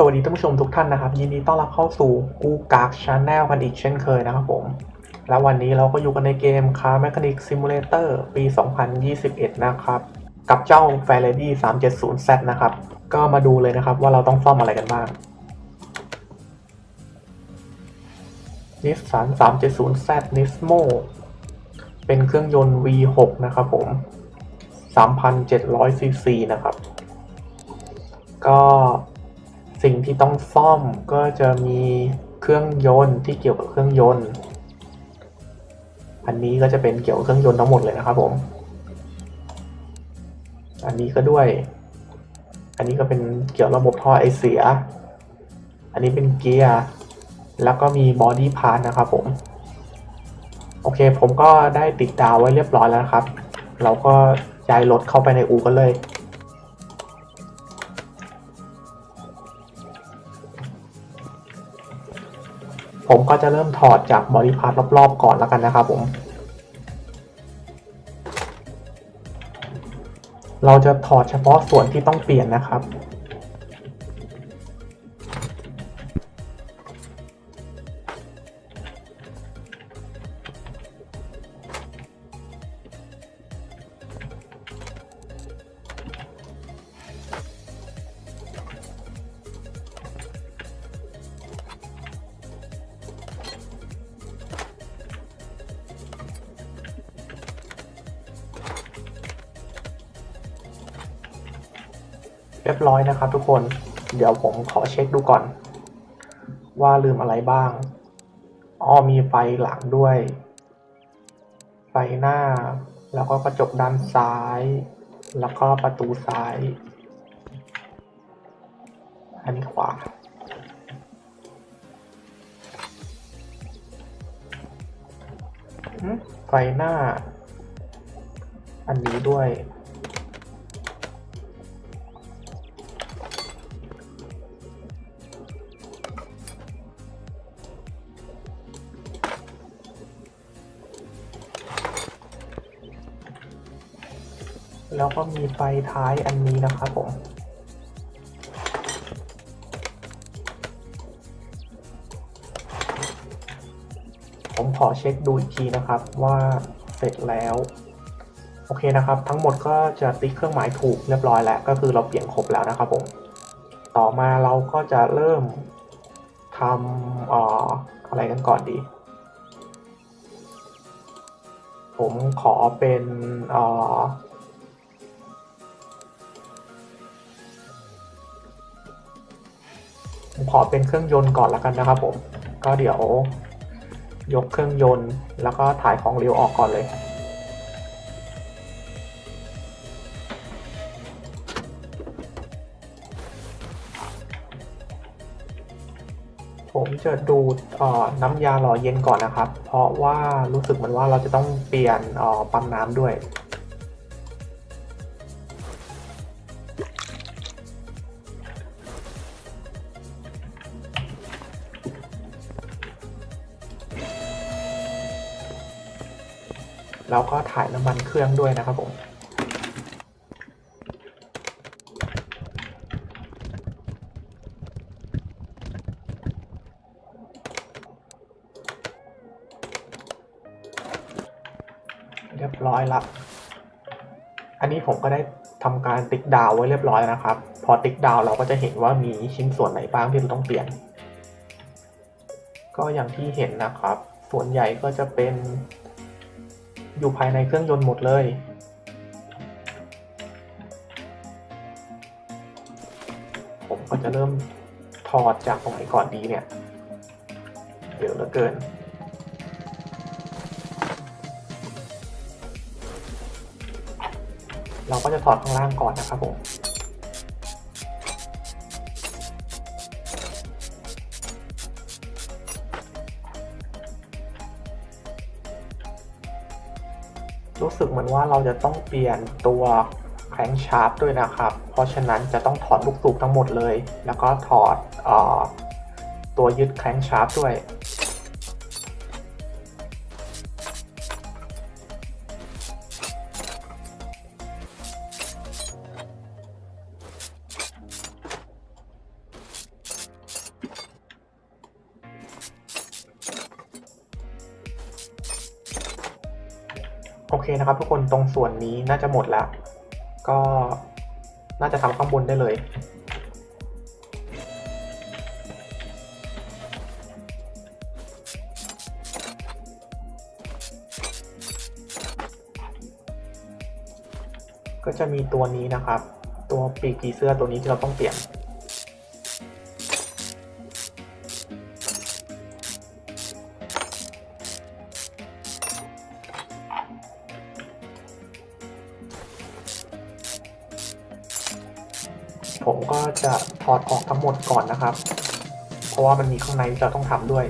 สวัสดีท่านผู้ชมทุกท่านนะครับ ยินดีต้อนรับเข้าสู่กูกากชาแนลกันอีกเช่นเคยนะครับผม แล้ววันนี้เราก็อยู่กันในเกม Car Mechanic Simulator ปี 2021 นะครับ กับเจ้า f a r a d y 370Z นะครับ ก็มาดูเลยนะครับว่าเราต้องซ่อมอะไรกันบ้าง Nissan 370Z Nismo เป็นเครื่องยนต์ V6 นะครับผม3,700 cc นะครับ ก็ สิ่งที่ต้องซ่อมก็จะมีเครื่องยนต์ที่เกี่ยวกับเครื่องยนต์ อันนี้ก็จะเป็นเกี่ยวกับเครื่องยนต์ทั้งหมดเลยนะครับผม อันนี้ก็ด้วย อันนี้ก็เป็นเกี่ยวระบบท่อไอเสีย อันนี้เป็นเกียร์ แล้วก็มีบอดี้พาร์ทนะครับผม โอเคผมก็ได้ติดดาวไว้เรียบร้อยแล้วนะครับ เราก็ย้ายรถเข้าไปในอู่กันเลย ผมก็จะเริ่มถอดจากบริพาร์ทรอบๆก่อนแล้วกันนะครับผม เราจะถอดเฉพาะส่วนที่ต้องเปลี่ยนนะครับ รียบร้อยนะครับทุกคน เดี๋ยวผมขอเช็คดูก่อน ว่าลืมอะไรบ้าง อ๋อมีไฟหลังด้วย ไฟหน้า แล้วก็กระจกด้านซ้าย แล้วก็ประตูซ้าย อันนี้ขวาไฟหน้า อันนี้ด้วย แล้วก็มีไฟท้ายอันนี้นะครับผมผมขอเช็คดูอีกทีนะครับว่าเสร็จแล้ว โอเคนะครับ ทั้งหมดก็จะติ๊กเครื่องหมายถูกเรียบร้อยแล้ว ก็คือเราเปลี่ยนครบแล้วนะครับผมต่อมาเราก็จะเริ่มทำอออะไรกันก่อนดี ผมขอเป็นออ ผมขอเป็นเครื่องยนต์ก่อนแล้วกันนะครับผมก็เดี๋ยวยกเครื่องยนต์ แล้วก็ถ่ายของเร็วออกก่อนเลย ผมจะดูดน้ำยาหล่อเย็นก่อนนะครับ เพราะว่ารู้สึกเหมือนว่าเราจะต้องเปลี่ยนปั๊มน้ำด้วย แล้วก็ถ่ายน้ำมันเครื่องด้วยนะครับผมเรียบร้อยละอันนี้ผมก็ได้ทำการติ๊กดาวไว้เรียบร้อยแล้วนะครับ พอติ๊กดาวเราก็จะเห็นว่ามีชิ้นส่วนไหนบ้างที่เราต้องเปลี่ยน ก็อย่างที่เห็นนะครับ ส่วนใหญ่ก็จะเป็น อยู่ภายในเครื่องยนต์หมดเลยผมก็จะเริ่มถอดจากตรงไหนก่อนดีเนี่ยเดี๋ยวเหลือเกิน เราก็จะถอดข้างล่างก่อนนะครับผม ว่าเราจะต้องเปลี่ยนตัวแครงชาร์ปด้วยนะครับ เพราะฉะนั้นจะต้องถอดลูกสูบทั้งหมดเลย แล้วก็ถอดออตัวยึดแครงชาร์ปด้วย เคนะครับ ทุกคนตรงส่วนนี้น่าจะหมดแล้ว ก็น่าจะทำข้างบนได้เลยก็จะมีตัวนี้นะครับ ตัวปีกีเสื้อตัวนี้ที่เราต้องเปลี่ยน ราะว่ามันมีข้างในที่เราต้องทำด้วย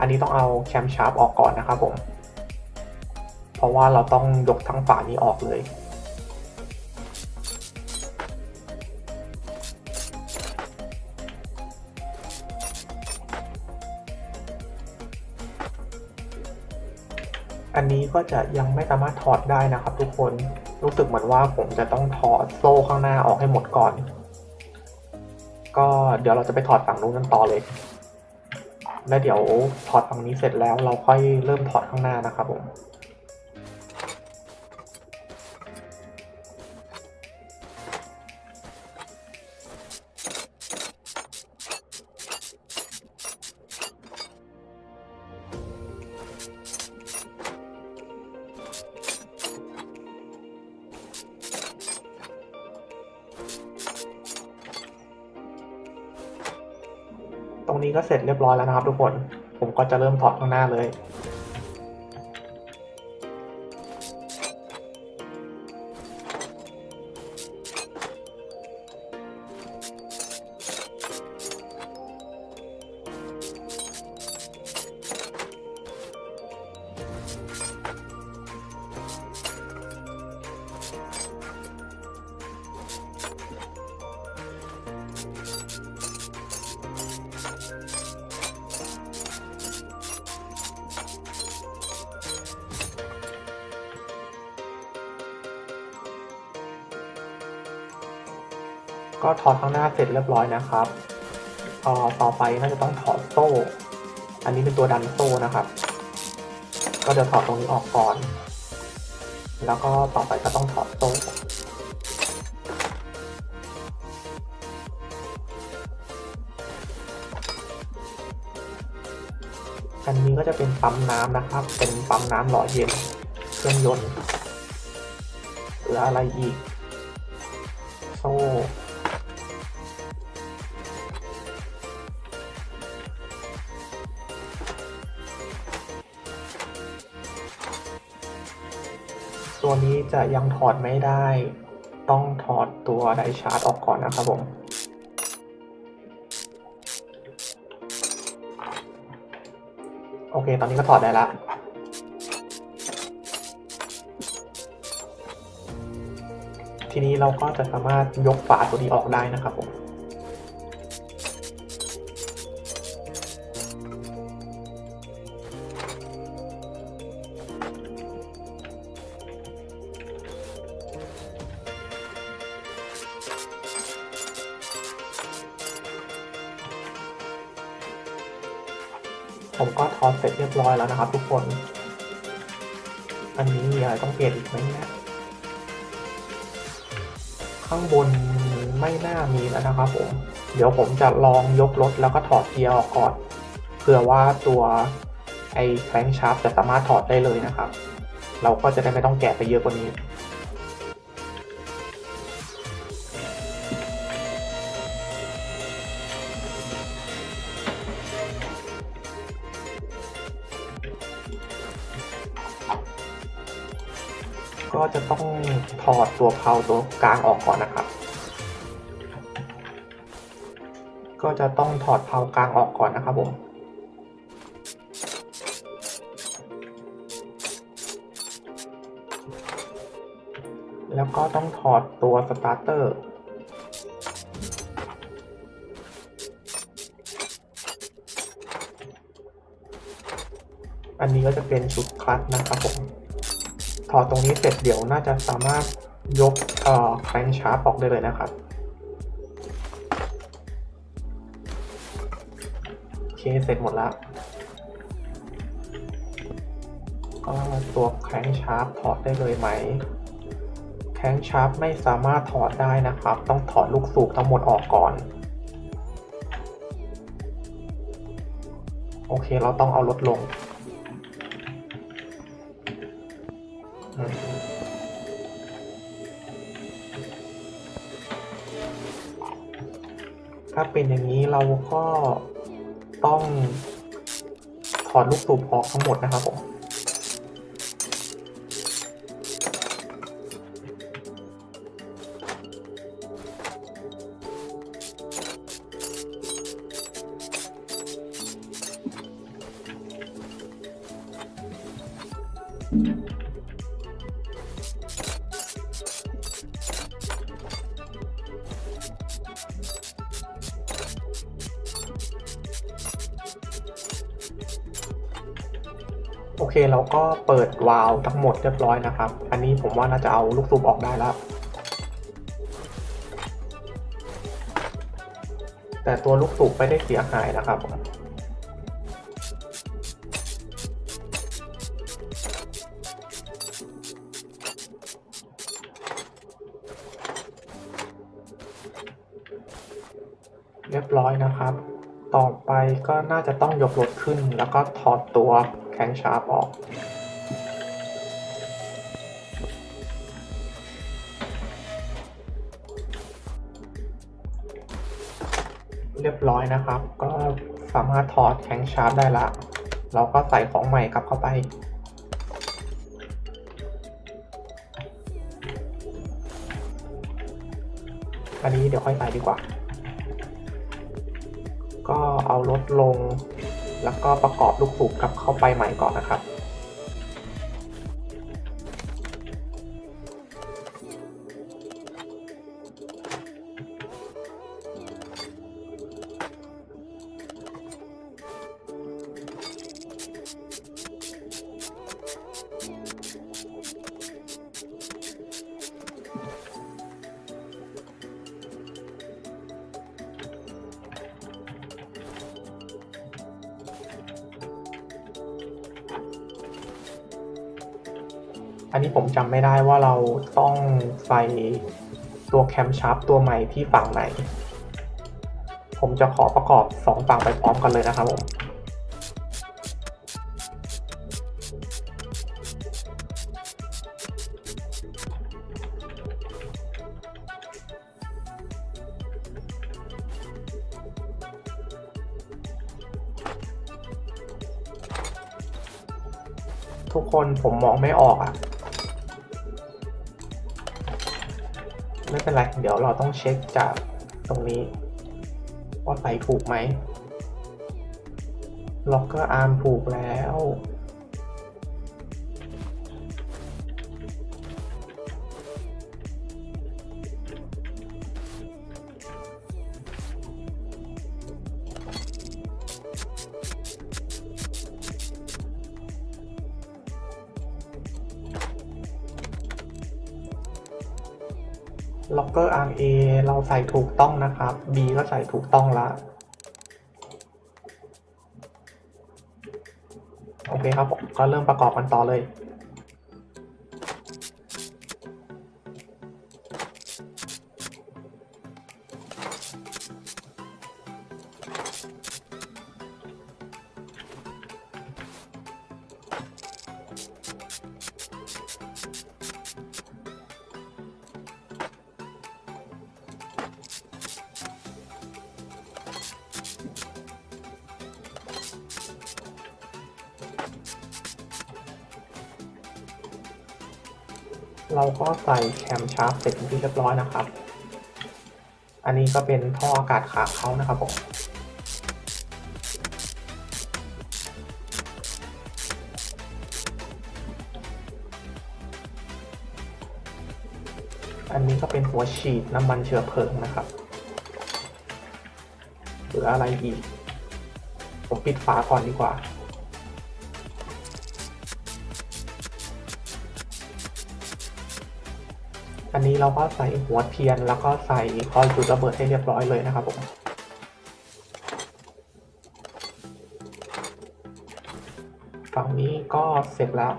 อันนี้ต้องเอาแคมชาร์ปออกก่อนนะครับผม ราะว่าเราต้องยกทั้งฝานี้ออกเลยอันนี้ก็จะยังไม่สามารถถอดได้นะครับทุกคน รู้สึกเหมือนว่าผมจะต้องถอดโซ่ข้างหน้าออกให้หมดก่อน ก็เดี๋ยวเราจะไปถอดฝั่งนู้นกันต่อเลย แล้วเดี๋ยวถอดฝั่งนี้เสร็จแล้วเราค่อยเริ่มถอดข้างหน้านะครับผม บร้อยแล้วนะครับทุกคน ผมก็จะเริ่มถอดข้างหน้าเลย ก็ถอดข้างหน้าเสร็จเรียบร้อยนะครับเอ่อต่อไปน่าจะต้องถอดโซ่ อันนี้เป็นตัวดันโซ่นะครับ ก็เดี๋ยวถอดตรงนี้ออกก่อน แล้วก็ต่อไปก็ต้องถอดโซ่อันนี้ก็จะเป็นปั๊มน้ำนะครับ เป็นปั๊มน้ำหล่อเย็นเครื่องยนต์หลืออะไรอีก จะยังถอดไม่ได้ ต้องถอดตัวไดชาร์จออกก่อนนะครับผมโอเค ตอนนี้ก็ถอดได้ละทีนี้เราก็จะสามารถยกฝาตัวนี้ออกได้นะครับผมผม อยแล้วนะครับ ทุกคน อันนี้มีอะไรต้องเปลี่ยนอีกไหมเนี่ยข้างบนไม่น่ามีแล้วนะครับผม เดี๋ยวผมจะลองยกรถแล้วก็ถอดเกียร์ออกก่อนเผื่อว่าตัวไอ้แคลงชาร์ปจะสามารถถอดได้เลยนะครับ เราก็จะได้ไม่ต้องแกะไปเยอะกว่านี้ ต้องถอดตัวเพลาตัวกลางออกก่อนนะครับ ก็จะต้องถอดเพลากลางออกก่อนนะครับผมแล้วก็ต้องถอดตัวสตาร์เตอร์ อันนี้ก็จะเป็นชุดคลัตนะครับผม อตรงนี้เสร็จเดี๋ยวน่าจะสามารถยกเอ่อแครนชาร์ปออกได้เลยนะครับ โอเค เสร็จหมดแล้วก็ตัวแครนชาร์ปถอดได้เลยไหมแครนชาร์ปไม่สามารถถอดได้นะครับ ต้องถอดลูกสูบทั้งหมดออกก่อน โอเค เราต้องเอารถลง ถ้าเป็นอย่างนี้เราก็ต้องถอดลูกสูบออกทั้งหมดนะครับผมโอเคเราก็เปิดวาล์วทั้งหมดเรียบร้อยนะครับ อันนี้ผมว่าน่าจะเอาลูกสูบออกได้แล้ว แต่ตัวลูกสูบไม่ได้เสียหายนะครับผมเรียบร้อยนะครับ ต่อไปก็น่าจะต้องยกรถขึ้นแล้วก็ถอดตัว แข้งชาร์ปออกเรียบร้อยนะครับ ก็สามารถถอดแข้งชาร์ปได้ละ เราก็ใส่ของใหม่กลับเข้าไป อันนี้เดี๋ยวค่อยใส่ดีกว่า ก็เอารถลง แล้วก็ประกอบลูกสูบกลับเข้าไปใหม่ก่อนนะครับ อันนี้ผมจำไม่ได้ว่าเราต้องใส่ตัวแคมชาร์ปตัวใหม่ที่ฝั่งไหน ผมจะขอประกอบสองฝั่งไปพร้อมกันเลยนะครับผมทุกคนผมมองไม่ออกอะ่ะ เป็นไร เดี๋ยวเราต้องเช็คจากตรงนี้ ว่าไปถูกไหมล็อกเกอร์อาร์มถูกแล้ว ล็อกเกอร์ arm A เราใส่ถูกต้องนะครับ B ก็ใส่ถูกต้องละโอเคครับผมก็เริ่มประกอบกันต่อเลย เราก็ใส่แคมชาร์ปเสร็จเป็นที่เรียบร้อยนะครับ อันนี้ก็เป็นท่ออากาศขาเขานะครับผมอันนี้ก็เป็นหัวฉีดน้ำมันเชื้อเพลิงนะครับหลืออะไรอีก ผมปิดฝาก่อนดีกว่า นี้เราก็ใส่หัวเทียน แล้วก็ใส่คอยจุดระเบิดให้เรียบร้อยเลยนะครับผมฝั่งนี้ก็เสร็จแล้ว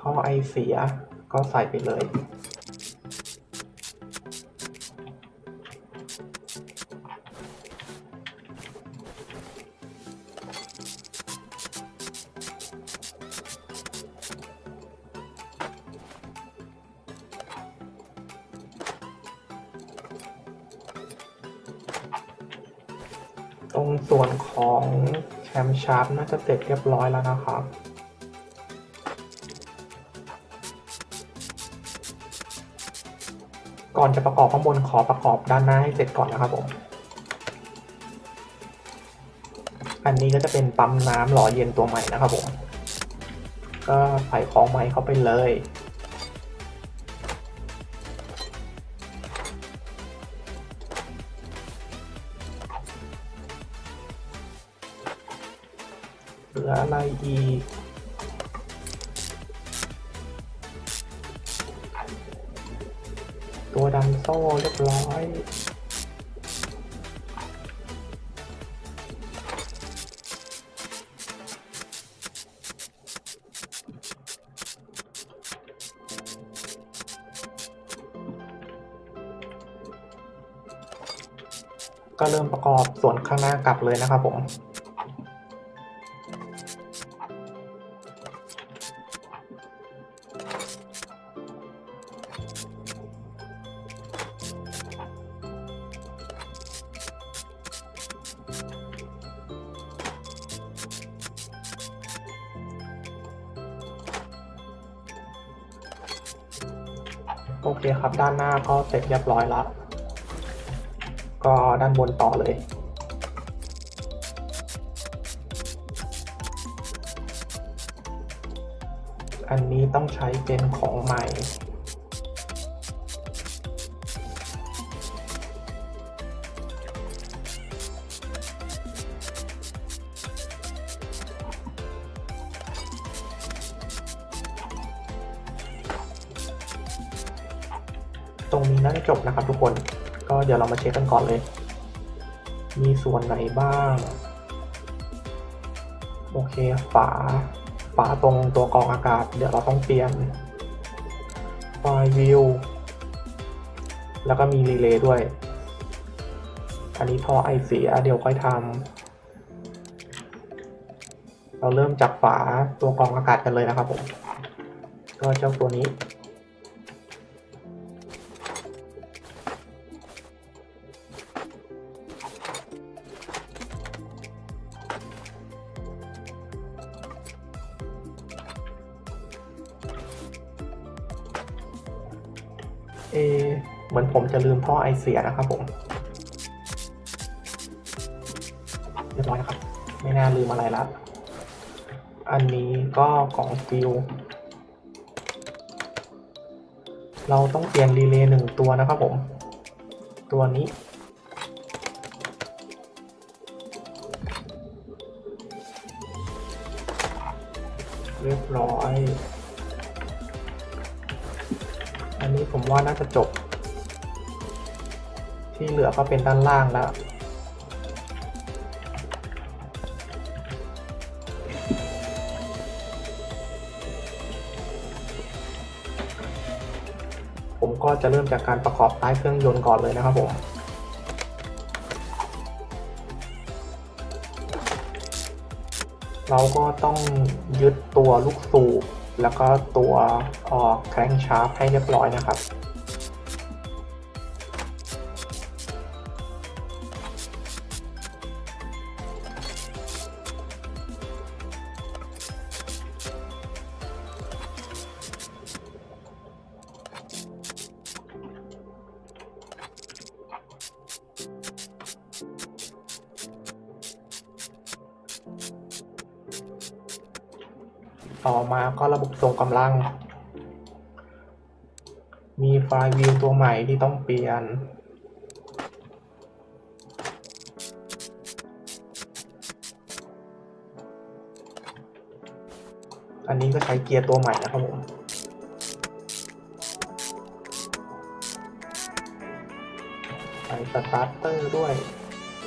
ท่อไอเสียก็ใส่ไปเลย น่าจะเสร็จเรียบร้อยแล้วนะครับ ก่อนจะประกอบข้างบนขอประกอบด้านหน้าให้เสร็จก่อนนะครับผม อันนี้ก็จะเป็นปั๊มน้ำหล่อเย็นตัวใหม่นะครับผม ก็ใส่ของใหม่เข้าไปเลย ออะไรอีกตัวดันโซ่เรียบร้อยก็เริ่มประกอบส่วนข้างหน้ากลับเลยนะครับผม โอเคครับด้านหน้าก็เสร็จเรียบร้อยแล้วก็ด้านบนต่อเลยอันนี้ต้องใช้เป็นของใหม่ รงนี้น่าจะจบนะครับทุกคน ก็เดี๋ยวเรามาเช็คกันก่อนเลย มีส่วนไหนบ้าง โอเคฝา ฝาตรงตัวกรองอากาศ เดี๋ยวเราต้องเปลี่ยนไฟวิวแล้วก็มีรีเลย์ด้วย อันนี้ท่อไอเสียเดี๋ยวค่อยทำ เราเริ่มจากฝาตัวกรองอากาศกันเลยนะครับผม ก็เจ้าตัวนี้ เอเหมือนผมจะลืมท่อไอเสียนะครับผมเรียบร้อยนะครับ ไม่น่าลืมอะไรละอันนี้ก็ของฟิวเราต้องเปลี่ยนรีเลย์หนึ่งตัวนะครับผม ตัวนี้ จะจบ ที่เหลือก็เป็นด้านล่างแล้วผมก็จะเริ่มจากการประกอบใต้เครื่องยนต์ก่อนเลยนะครับผม เราก็ต้องยึดตัวลูกสูบแล้วก็ตัวออแครงชาร์ปให้เรียบร้อยนะครับ ต่อมาก็ระบบทรงกำลัง มีไฟล์วิวตัวใหม่ที่ต้องเปลี่ยน อันนี้ก็ใช้เกียร์ตัวใหม่นะครับผมใส่สตาร์เตอร์ด้วย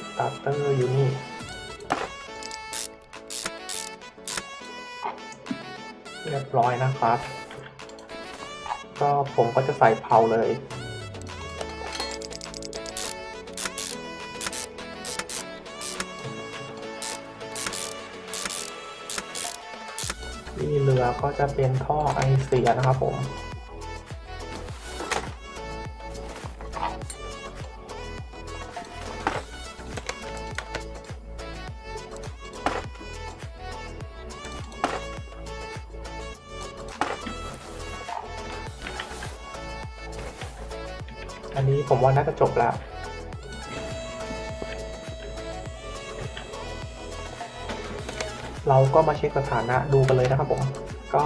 สตาร์เตอร์อยู่นี่ เรียบร้อยนะครับ ก็ผมก็จะใส่เผาเลยที่เรือก็จะเป็นท่อไอเสียนะครับผม ผมว่าน่าจะจบแล้ว เราก็มาเช็คสถานะดูกันเลยนะครับผม ก็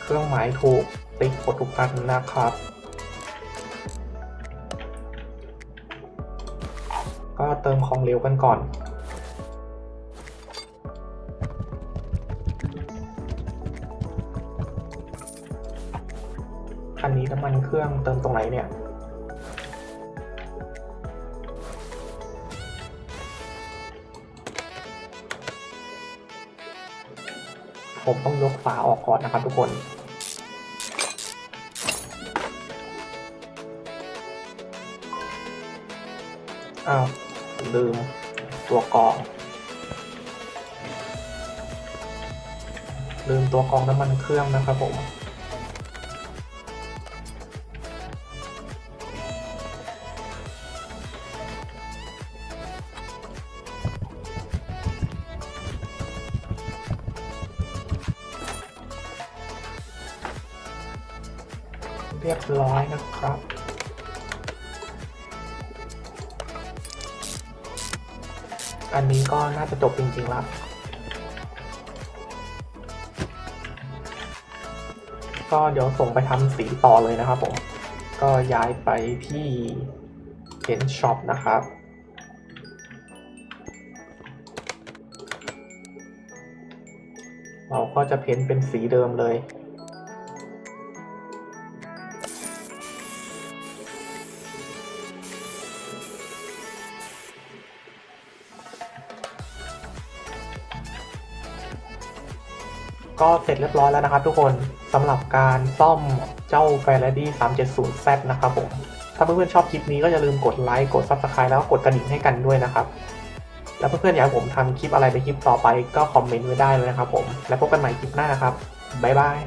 เครื่องหมายถูกติ๊กหมดทุกอันนะครับ ก็เติมของเหลวกันก่อน นี้น้ำมันเครื่องเติมตรงไหนเนี่ยผมต้องยกฝาออกก่อนนะครับทุกคน อ้าว ลืม ตัวกรอง ลืมตัวกรองน้ำมันเครื่องนะครับผม รียบร้อยนะครับ อันนี้ก็น่าจะจบจริงๆแล้วก็เดี๋ยวส่งไปทำสีต่อเลยนะครับผม ก็ย้ายไปที่เพนช็อปนะครับ เราก็จะเพ้นเป็นสีเดิมเลย ก็เสร็จเรียบร้อยแล้วนะครับทุกคนสำหรับการซ่อมเจ้า f a r a d y 370Z นะครับผม ถ้าเพื่อนๆชอบคลิปนี้ก็อย่าลืมกดไลค์กด Subscribe แล้วก็กดกระดิ่งให้กันด้วยนะครับ แล้วเพื่อนๆอยากให้ผมทำคลิปอะไรในคลิปต่อไปก็คอมเมนต์ไว้ได้เลยนะครับผม แล้วพบกันใหม่คลิปหน้านะครับบ๊ายบาย